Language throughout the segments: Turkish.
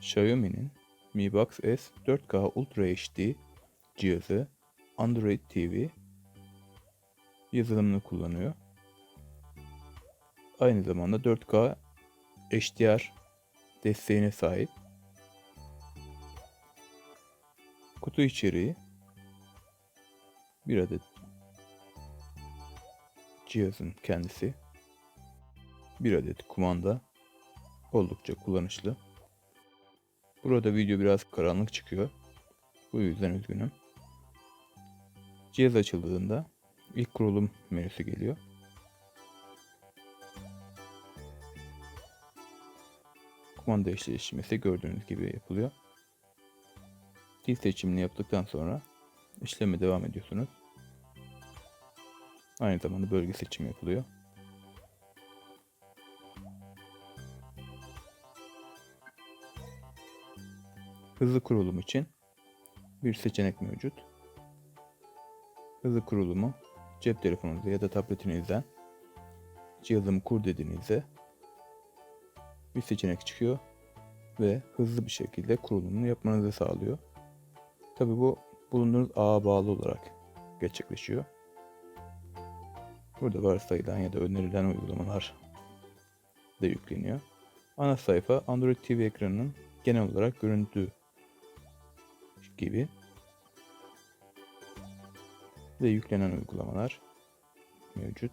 Xiaomi'nin Mi Box S 4K Ultra HD cihazı Android TV yazılımını kullanıyor. Aynı zamanda 4K HDR desteğine sahip. Kutu içeriği bir adet cihazın kendisi bir adet kumanda oldukça kullanışlı. Burada video biraz karanlık çıkıyor. Bu yüzden üzgünüm. Cihaz açıldığında ilk kurulum menüsü geliyor. Kumanda eşleşmesi gördüğünüz gibi yapılıyor. Dil seçimini yaptıktan sonra işleme devam ediyorsunuz. Aynı zamanda bölge seçimi yapılıyor. Hızlı kurulum için bir seçenek mevcut. Hızlı kurulumu cep telefonunuzda ya da tabletinizden cihazımı kur dediğinizde bir seçenek çıkıyor ve hızlı bir şekilde kurulumunu yapmanızı sağlıyor. Tabi bu bulunduğunuz ağa bağlı olarak gerçekleşiyor. Burada varsayılan ya da önerilen uygulamalar da yükleniyor. Ana sayfa Android TV ekranının genel olarak görüntü gibi ve yüklenen uygulamalar mevcut.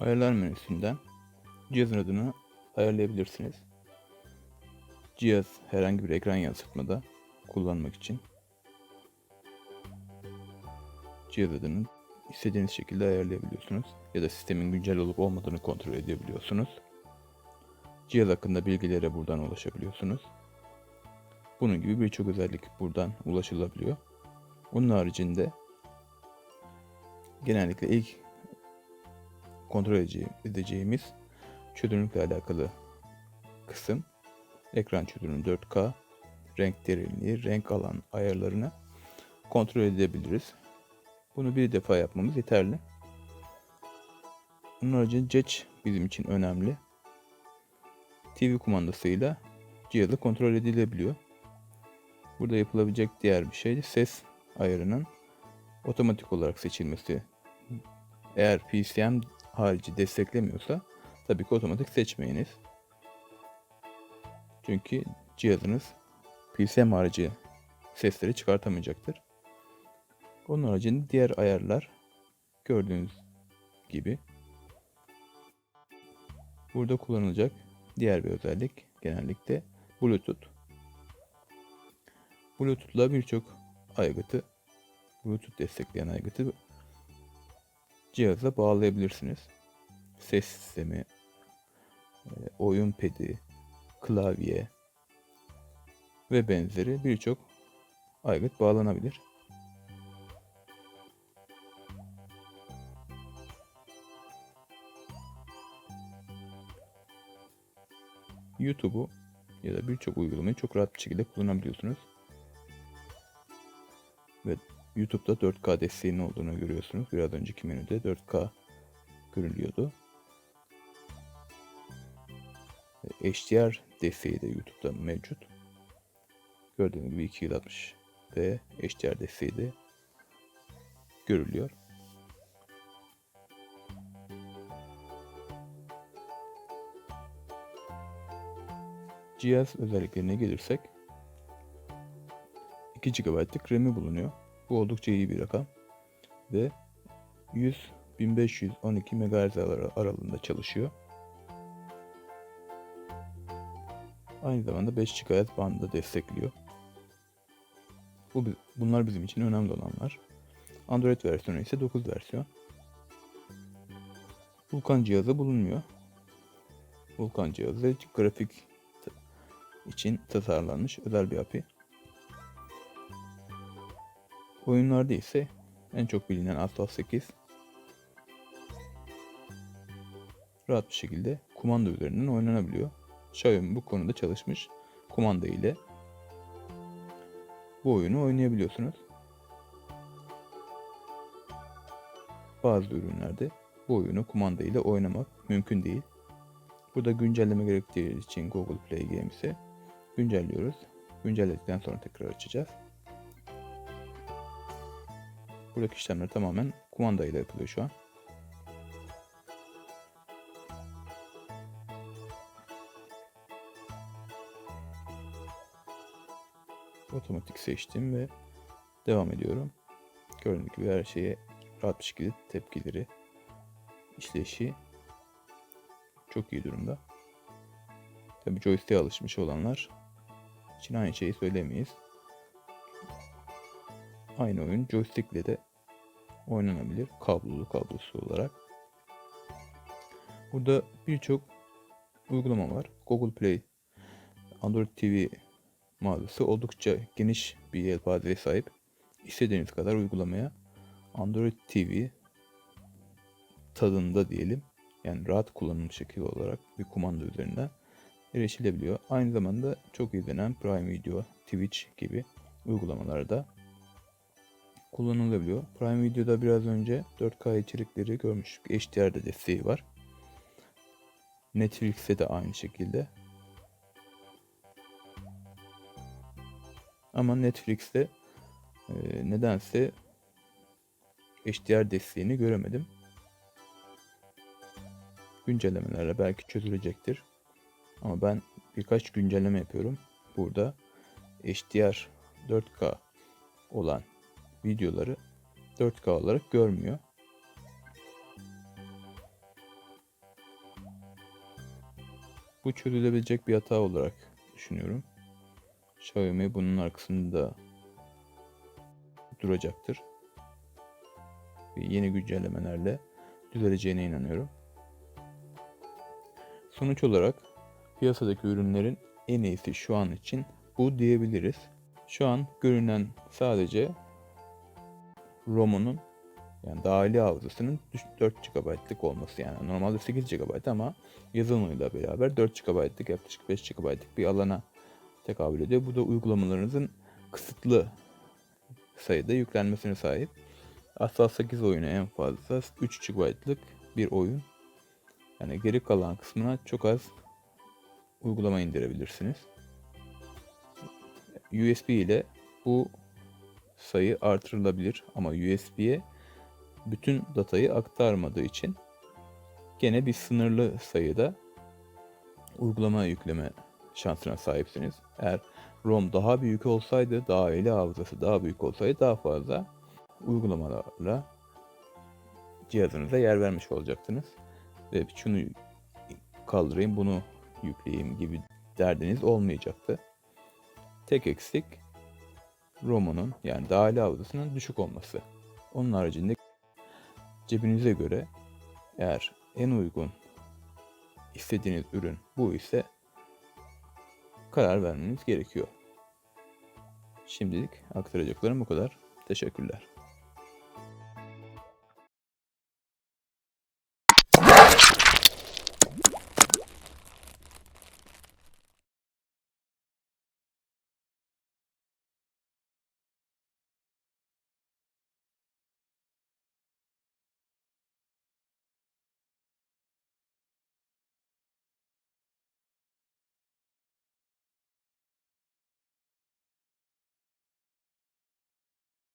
Ayarlar menüsünden cihazın adını ayarlayabilirsiniz. Cihaz herhangi bir ekran yansıtmada kullanmak için cihaz adını istediğiniz şekilde ayarlayabiliyorsunuz ya da sistemin güncel olup olmadığını kontrol edebiliyorsunuz. Cihaz hakkında bilgilere buradan ulaşabiliyorsunuz. Bunun gibi birçok özellik buradan ulaşılabiliyor. Onun haricinde genellikle ilk kontrol edeceğimiz çözünürlükle alakalı kısım ekran çözünürlüğü 4K, renk derinliği, renk alan ayarlarını kontrol edebiliriz. Bunu bir defa yapmamız yeterli. Bunun haricinde Cech bizim için önemli. TV kumandasıyla cihazı kontrol edilebiliyor. Burada yapılabilecek diğer bir şey ses ayarının otomatik olarak seçilmesi. Eğer PCM harici desteklemiyorsa tabii ki otomatik seçmeyiniz. Çünkü cihazınız PCM harici sesleri çıkartamayacaktır. Onun haricinde diğer ayarlar gördüğünüz gibi burada kullanılacak diğer bir özellik genellikle Bluetooth. Bluetooth'la birçok aygıtı Bluetooth destekleyen aygıtı cihaza bağlayabilirsiniz. Ses sistemi, e, oyun pedi, klavye ve benzeri birçok aygıt bağlanabilir. YouTube'u ya da birçok uygulamayı çok rahat bir şekilde kullanabiliyorsunuz. Ve YouTube'da 4K desteğinin olduğunu görüyorsunuz. Biraz önceki menüde 4K görülüyordu. HDR desteği de YouTube'da mevcut. Gördüğünüz gibi 260 ve HDR desteği de görülüyor. Cihaz özelliklerine gelirsek 2 GB'lık RAM'i bulunuyor. Bu oldukça iyi bir rakam. Ve 100 1512 MHz aralığında çalışıyor. Aynı zamanda 5 GHz bandı destekliyor. Bu, bunlar bizim için önemli olanlar. Android versiyonu ise 9 versiyon. Vulkan cihazı bulunmuyor. Vulkan cihazı grafik için tasarlanmış özel bir API. Oyunlarda ise en çok bilinen Atlas 8 rahat bir şekilde kumanda üzerinden oynanabiliyor. Xiaomi bu konuda çalışmış. Kumanda ile bu oyunu oynayabiliyorsunuz. Bazı ürünlerde bu oyunu kumanda ile oynamak mümkün değil. Burada güncelleme gerektiği için Google Play Games'i güncelliyoruz. Güncelledikten sonra tekrar açacağız. Buradaki işlemler tamamen kumanda ile yapılıyor şu an. Otomatik seçtim ve devam ediyorum. Gördüğünüz gibi her şeye rahat bir şekilde tepkileri, işleyişi çok iyi durumda. Tabii joystick'e alışmış olanlar için aynı şeyi söylemeyiz. Aynı oyun joystick ile de oynanabilir. Kablolu kablosu olarak. Burada birçok uygulama var. Google Play, Android TV mağazası oldukça geniş bir yelpazeye sahip. İstediğiniz kadar uygulamaya Android TV tadında diyelim yani rahat kullanım şekli olarak bir kumanda üzerinden erişilebiliyor. Aynı zamanda çok izlenen Prime Video, Twitch gibi uygulamalarda kullanılabiliyor. Prime Video'da biraz önce 4K içerikleri görmüştük. HDR'de desteği var. Netflix'te de aynı şekilde. Ama Netflix'te e, nedense HDR desteğini göremedim. Güncellemelerle belki çözülecektir. Ama ben birkaç güncelleme yapıyorum. Burada HDR 4K olan videoları 4K olarak görmüyor. Bu çözülebilecek bir hata olarak düşünüyorum. Xiaomi bunun arkasında duracaktır. Ve yeni güncellemelerle düzeleceğine inanıyorum. Sonuç olarak piyasadaki ürünlerin en iyisi şu an için bu diyebiliriz. Şu an görünen sadece ROM'unun yani dahili hafızasının 4 GB'lık olması yani normalde 8 GB ama yazılımıyla beraber 4 GB'lık yaklaşık 5 GB'lık bir alana tekabül ediyor. Bu da uygulamalarınızın kısıtlı sayıda yüklenmesine sahip. Asla 8 oyunu en fazla 3 GB'lık bir oyun. Yani geri kalan kısmına çok az uygulama indirebilirsiniz. USB ile bu sayı artırılabilir ama USB'ye bütün datayı aktarmadığı için gene bir sınırlı sayıda uygulama yükleme şansına sahipsiniz. Eğer ROM daha büyük olsaydı, dahili hafızası daha büyük olsaydı daha fazla uygulamalarla cihazınıza yer vermiş olacaktınız. Ve şunu kaldırayım, bunu yükleyeyim gibi derdiniz olmayacaktı. Tek eksik ROM'unun yani dahili hafızasının düşük olması. Onun haricinde cebinize göre eğer en uygun istediğiniz ürün bu ise karar vermeniz gerekiyor. Şimdilik aktaracaklarım bu kadar. Teşekkürler.